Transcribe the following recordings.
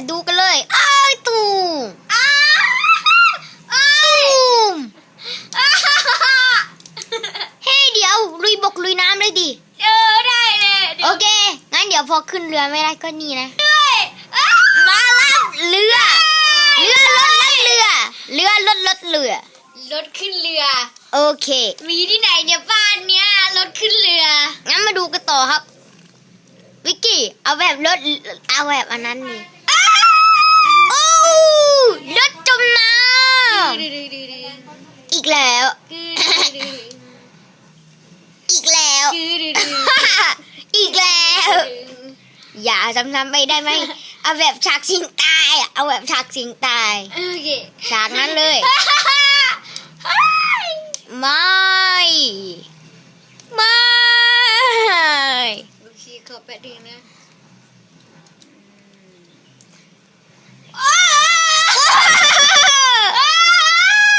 มาดูกันเลยอ้ายตูมอ้าอ้าตูมอ้าเฮ้ยเดี๋ยวลุยบกลุยน้ำเลยดิเออได้เลยเดี๋โอยวเค งั้นเดี๋ยวพอขึ้นเรือไม่ได้ก็นี่นะ ด้วยอ้ามาแล้วเรือ เรือรถรถเรือ เรือรถรถเรือ รถขึ้นเรือ โอเค มีที่ไหนเนี่ยบ้านเนี้ยรถขึ้นเรือ งั้นมาดูกันต่อครับ วิกกี้ เอาแบบรถ เอาแบบอันนั้นนี่ อีกแล้วดื้อดื้อดื้ออีกแล้วดื้อดื้อดื้ออีกแล้ว อย่าซ้ำๆไปได้ไหม เอาแบบฉากสิงตายอะเอาแบบฉากสิงตาย โอเคฉากนั้นเลย ไม่ ไม่ โอเคขอแปะดึงนะ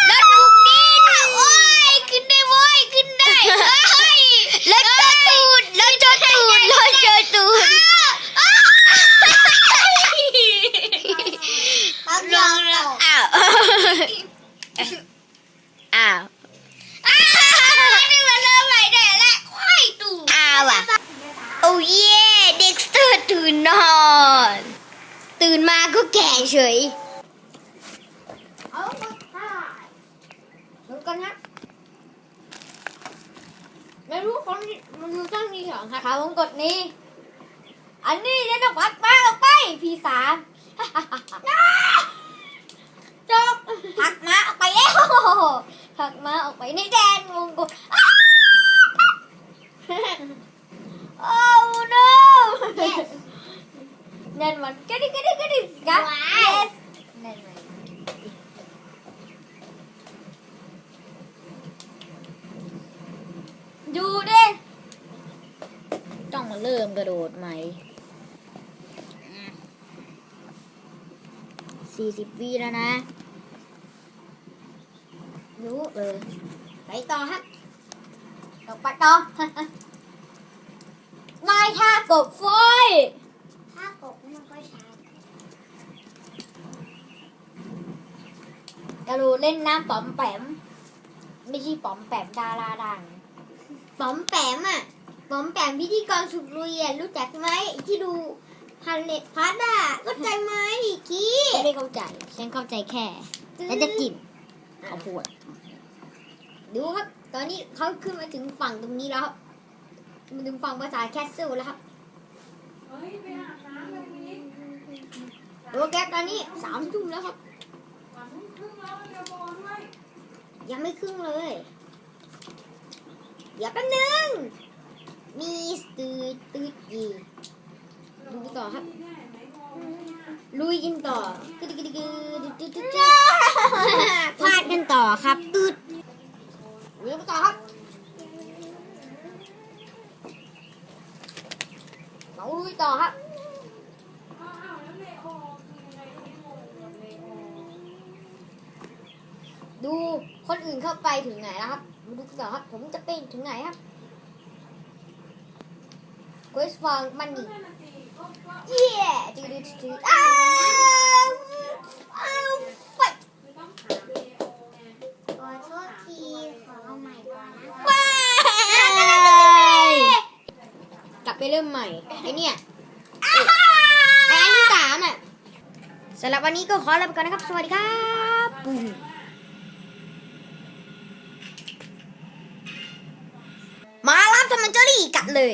รถบุกดิน โอ้ยขึ้นได้เว้ยขึ้นได้เฮ้ย รถเจอตูดรถเจอตูดรถเจอตูด ลงนะ อ้าว อ้าว นี่มันเริ่มใหม่ได้แล้วควายตู อ้าวอะ โอ้เย่เด็กสเตอร์ตื่นนอน ตื่นมาก็แก่เฉย เอามาถ่ายดูกันฮะไม่รู้คนที่มันดูช่างนี้เหรอคะผมกดนี้ อันนี้จะต้องปัดมาออกไป พี่สามจบหักมาออกไปแล้วหักมาออกไปในแดนวงกลม โอ้ no นั่นมันกระดิกกระดิกกระดิกกัน yes นั่นมันดูดิต้องมาเริ่มกระโดดใหม่สี่สิบวิแล้วนะดูเออไปต่อฮะต่อไปต่อนายท่ากบฟอย ถ้ากบมันก็ช้า กระโดดเล่นน้ำป๋อมแปม ไม่ใช่ป๋อมแปมดาราดังป๋อมแปมอะป๋อมแปมพิธีกรสุดลุยอะรู้จักไหมไอ้ที่ดูฮันเลตพัดอะเข้าใจไหมอีกทีไม่ได้เข้าใจ ฉันเข้าใจแค่แล้วจะกินเขาวโพดดูครับ ตอนนี้เขาขึ้นมาถึงฝั่งตรงนี้แล้วครับมาถึงฝั่งภาษาแคสเซิลแล้วครับดูแกตอนนี้สามทุ่มแล้วครับ ครึ่งแล้วเดี๋ยังไม่ครึ่งเลย เดี๋ยวแป๊บนึง มีสตืดตืดอีดูต่อครับ ลุยกันต่อตึ๊ดตึ๊ดตึ๊ดตึ๊ดดูดพลาดกันต่อครับอึดลุยต่อครับเราลุยต่อครับ ดูคนอื่นเข้าไปถึงไหนแล้วครับมาดูกันต่อครับ ผมจะเป็นถึงไหนครับ Quest for money เย้จืดจืดจืดอ้าวอ้าวไฟขอโทษทีขอเอาใหม่ก่อนนะว้ายกลับไปเริ่มใหม่ไอเนี่ยไออันที่สามอะสำหรับวันนี้ก็ขอลาไปก่อนนะครับ สวัสดีครับปุ้มมารับ ทำมันเจอรี่กัดเลย